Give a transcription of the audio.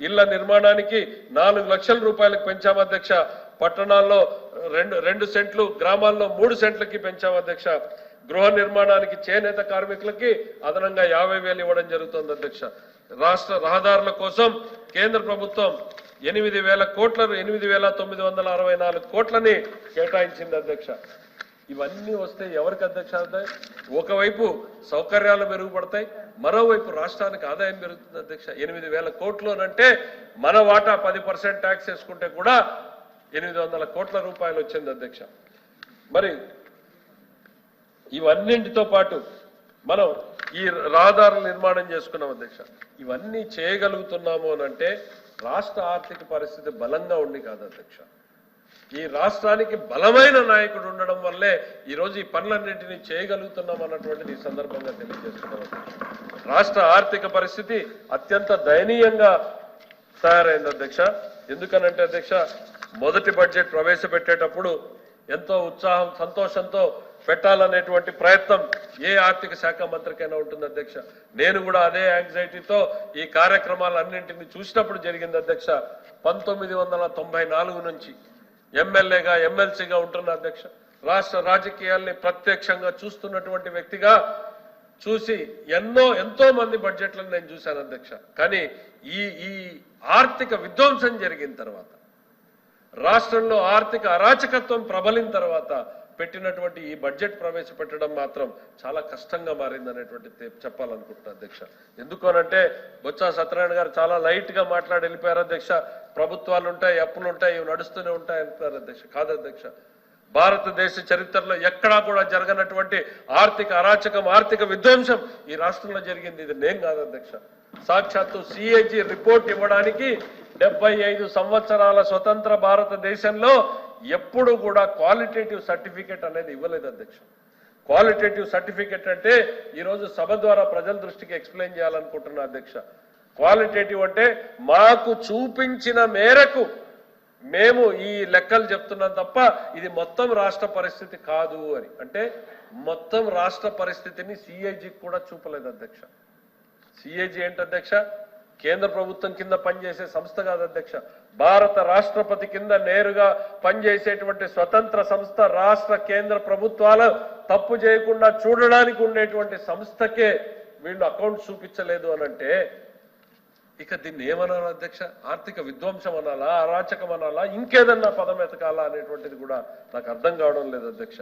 ఇళ్ళ నిర్మాణానికి నాలుగు లక్షల రూపాయలకు పెంచాము అధ్యక్ష. పట్టణాల్లో రెండు రెండు సెంట్లు గ్రామాల్లో మూడు సెంట్లకి పెంచాము అధ్యక్ష. గృహ నిర్మాణానికి చేనేత కార్మికులకి అదనంగా యాభై వేలు ఇవ్వడం జరుగుతుంది అధ్యక్ష. రాష్ట్ర రహదారుల కోసం కేంద్ర ప్రభుత్వం ఎనిమిది వేల కోట్ల ఎనిమిది వేల తొమ్మిది వందల అరవై నాలుగు కోట్లని కేటాయించింది అధ్యక్ష. ఇవన్నీ వస్తే ఎవరికి అధ్యక్ష అవుతాయి? ఒకవైపు సౌకర్యాలు మెరుగుపడతాయి మరోవైపు రాష్ట్రానికి ఆదాయం పెరుగుతుంది అధ్యక్ష. ఎనిమిది వేల కోట్లు అంటే మన వాటా పది పర్సెంట్ ట్యాక్స్ వేసుకుంటే కూడా ఎనిమిది వందల కోట్ల రూపాయలు వచ్చింది అధ్యక్ష. మరి ఇవన్నింటితో పాటు మనం ఈ రహదారుల నిర్మాణం చేసుకున్నాం అధ్యక్ష. ఇవన్నీ చేయగలుగుతున్నాము అని అంటే రాష్ట్ర ఆర్థిక పరిస్థితి బలంగా ఉండి కాదు అధ్యక్ష. ఈ రాష్ట్రానికి బలమైన నాయకుడు ఉండడం వల్లే ఈరోజు ఈ పనులన్నింటినీ చేయగలుగుతున్నాం అన్నటువంటిది ఈ సందర్భంగా తెలియజేస్తున్నాం. రాష్ట్ర ఆర్థిక పరిస్థితి అత్యంత దయనీయంగా తయారైంది అధ్యక్ష. ఎందుకనంటే అధ్యక్ష మొదటి బడ్జెట్ ప్రవేశపెట్టేటప్పుడు ఎంతో ఉత్సాహం సంతోషంతో పెట్టాలనేటువంటి ప్రయత్నం ఏ ఆర్థిక శాఖ మంత్రికైనా ఉంటుంది అధ్యక్ష. నేను కూడా అదే యాంగ్జైటీతో ఈ కార్యక్రమాలన్నింటినీ చూసినప్పుడు జరిగింది అధ్యక్ష. పంతొమ్మిది వందల తొంభై నాలుగు నుంచి ఎమ్మెల్యేగా ఎమ్మెల్సీగా ఉంటున్న అధ్యక్ష రాష్ట్ర రాజకీయాల్ని ప్రత్యక్షంగా చూస్తున్నటువంటి వ్యక్తిగా చూసి ఎన్నో ఎంతో మంది బడ్జెట్లను నేను చూశాను అధ్యక్ష. కానీ ఈ ఈ ఆర్థిక విధ్వంసం జరిగిన తర్వాత రాష్ట్రంలో ఆర్థిక అరాచకత్వం ప్రబలిన తర్వాత పెట్టినటువంటి ఈ బడ్జెట్ ప్రవేశపెట్టడం మాత్రం చాలా కష్టంగా మారింది అనేటువంటి చెప్పాలనుకుంటున్నా అధ్యక్ష. ఎందుకు అంటే బొత్స సత్యనారాయణ గారు చాలా లైట్గా మాట్లాడి వెళ్ళిపోయారు అధ్యక్ష. ప్రభుత్వాలు ఉంటాయి అప్పులు ఉంటాయి ఇవి నడుస్తూనే ఉంటాయి అంటున్నారు అధ్యక్ష కాదు అధ్యక్ష. భారతదేశ చరిత్రలో ఎక్కడా కూడా జరగనటువంటి ఆర్థిక అరాచకం ఆర్థిక విధ్వంసం ఈ రాష్ట్రంలో జరిగింది. ఇది నేను కాదు అధ్యక్ష. సాక్షాత్తు సిఏజీ రిపోర్ట్ ఇవ్వడానికి డెబ్బై ఐదు సంవత్సరాల స్వతంత్ర భారతదేశంలో ఎప్పుడు కూడా క్వాలిటేటివ్ సర్టిఫికేట్ అనేది ఇవ్వలేదు అధ్యక్ష. క్వాలిటేటివ్ సర్టిఫికేట్ అంటే ఈరోజు సభ ద్వారా ప్రజల దృష్టికి ఎక్స్ప్లెయిన్ చేయాలనుకుంటున్నా అధ్యక్ష. క్వాలిటేటివ్ అంటే మాకు చూపించిన మేరకు మేము ఈ లెక్కలు చెప్తున్నాం తప్ప ఇది మొత్తం రాష్ట్ర పరిస్థితి కాదు అని. అంటే మొత్తం రాష్ట్ర పరిస్థితిని సిఐజికి కూడా చూపలేదు అధ్యక్ష. సిఏజీ ఏంటి అధ్యక్ష? కేంద్ర ప్రభుత్వం కింద పనిచేసే సంస్థ కాదు అధ్యక్ష. భారత రాష్ట్రపతి కింద నేరుగా పనిచేసేటువంటి స్వతంత్ర సంస్థ రాష్ట్ర కేంద్ర ప్రభుత్వాలు తప్పు చేయకుండా చూడడానికి ఉండేటువంటి సంస్థకే వీళ్ళు అకౌంట్ చూపించలేదు అని అంటే ఇక దీన్ని ఏమనాలి అధ్యక్ష? ఆర్థిక విధ్వంసం అనాలా అరాచకం అనాలా ఇంకేదన్నా పదం ఎతకాలా అనేటువంటిది కూడా నాకు అర్థం కావడం లేదు అధ్యక్ష.